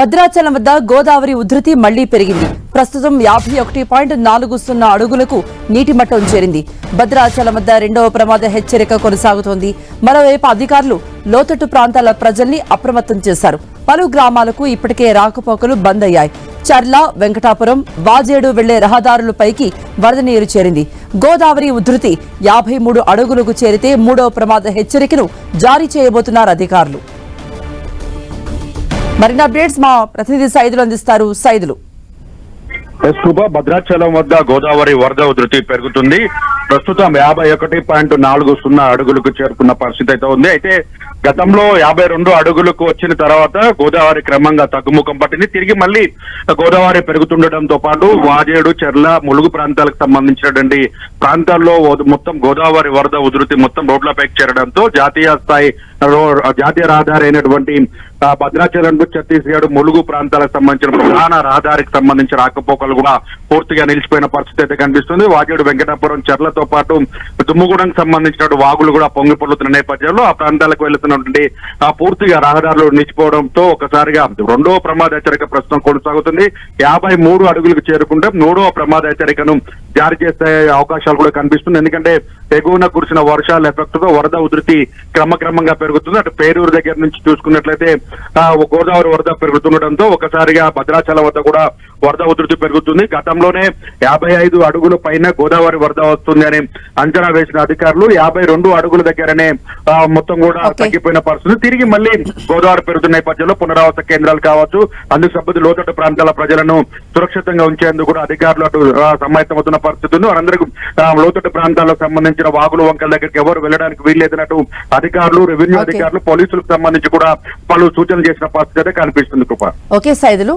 భద్రాచలం వద్ద గోదావరి ఉధృతి మళ్ళీ పెరిగింది. ప్రస్తుతం యాభై ఒకటి పాయింట్ నాలుగు సున్నా అడుగులకు నీటి మట్టం చేరింది. భద్రాచలం వద్ద రెండవ ప్రమాద హెచ్చరిక కొనసాగుతోంది. మరోవైపు అధికారులు లోతట్టు ప్రాంతాల ప్రజల్ని అప్రమత్తం చేశారు. పలు గ్రామాలకు ఇప్పటికే రాకపోకలు బంద్ అయ్యాయి. చర్ల వెంకటాపురం వాజేడు వెళ్ళే రహదారులపైకి వరద నీరు చేరింది. గోదావరి ఉధృతి యాభై మూడు అడుగులకు చేరితే మూడవ ప్రమాద హెచ్చరికను జారీ చేయబోతున్నారు అధికారులు. మరిన్ని అప్డేట్స్ మా ప్రతినిధి సైదులు అందిస్తారు. సైదులు. శుభ భద్రాచలం వద్ద గోదావరి వరద ఉధృతి పెరుగుతుంది. ప్రస్తుతం యాభై ఒకటి పాయింట్ నాలుగు సున్నా అడుగులకు చేరుకున్న పరిస్థితి అయితే ఉంది. అయితే గతంలో యాభై రెండు అడుగులకు వచ్చిన తర్వాత గోదావరి క్రమంగా తగ్గుముఖం పట్టింది. తిరిగి మళ్ళీ గోదావరి పెరుగుతుండటంతో పాటు వాజేడు చెర్ల ములుగు ప్రాంతాలకు సంబంధించినటువంటి ప్రాంతాల్లో మొత్తం గోదావరి వరద ఉధృతి మొత్తం రోడ్లపైకి చేరడంతో జాతీయ స్థాయి జాతీయ రహదారి అయినటువంటి భద్రాచలం ఛత్తీస్గఢ్ ములుగు ప్రాంతాలకు సంబంధించిన ప్రధాన రహదారికి సంబంధించిన రాకపోకలు కూడా పూర్తిగా నిలిచిపోయిన పరిస్థితి అయితే కనిపిస్తుంది. వాజేడు వెంకటాపురం చెర్లతో పాటు దుమ్ముగూడెంకి సంబంధించిన వాగులు కూడా పొంగి పొల్లుతున్న నేపథ్యంలో ఆ ప్రాంతాలకు వెళ్తున్నటువంటి ఆ పూర్తిగా రహదారులు నిలిచిపోవడంతో ఒకసారిగా రెండవ ప్రమాద హెచ్చరిక ప్రస్తుతం కొనసాగుతుంది. యాభై మూడు అడుగులకు చేరుకుంటే మూడవ ప్రమాద హెచ్చరికను జారీ చేసే అవకాశాలు కూడా కనిపిస్తుంది ఎందుకంటే ఎగువన కురిసిన వర్షాల ఎఫెక్ట్తో వరద ఉధృతి క్రమక్రమంగా పెరుగుతుంది. అటు పేరూరు దగ్గర నుంచి చూసుకున్నట్లయితే గోదావరి వరద పెరుగుతుండటంతో ఒకసారిగా భద్రాచలం వద్ద కూడా వరద ఉధృతి పెరుగుతుంది. గతంలోనే యాభై ఐదు అడుగుల పైన గోదావరి వరద వస్తుంది అని అంచనా వేసిన అధికారులు యాభై రెండు అడుగుల దగ్గరనే మొత్తం కూడా. తగ్గిపోయిన పరిస్థితి. తిరిగి మళ్ళీ గోదావరి పెరుగుతున్న నేపథ్యంలో పునరావాస కేంద్రాలు కావచ్చు అందుకు సంబంధించి లోతట్టు ప్రాంతాల ప్రజలను సురక్షితంగా ఉంచేందుకు కూడా అధికారులు అటు సమాయత్తమవుతున్న పరిస్థితి ఉంది. వారందరికీ లోతట్టు ప్రాంతాలకు సంబంధించిన వాగులు వంకల దగ్గరికి ఎవరు వెళ్ళడానికి వీల్లేదన్నట్టు అధికారులు రెవెన్యూ. అధికారులు పోలీసులకు సంబంధించి కూడా పలు సూచనలు చేసిన పరిస్థితి అయితే కనిపిస్తుంది కృప. ఓకే సైదులు.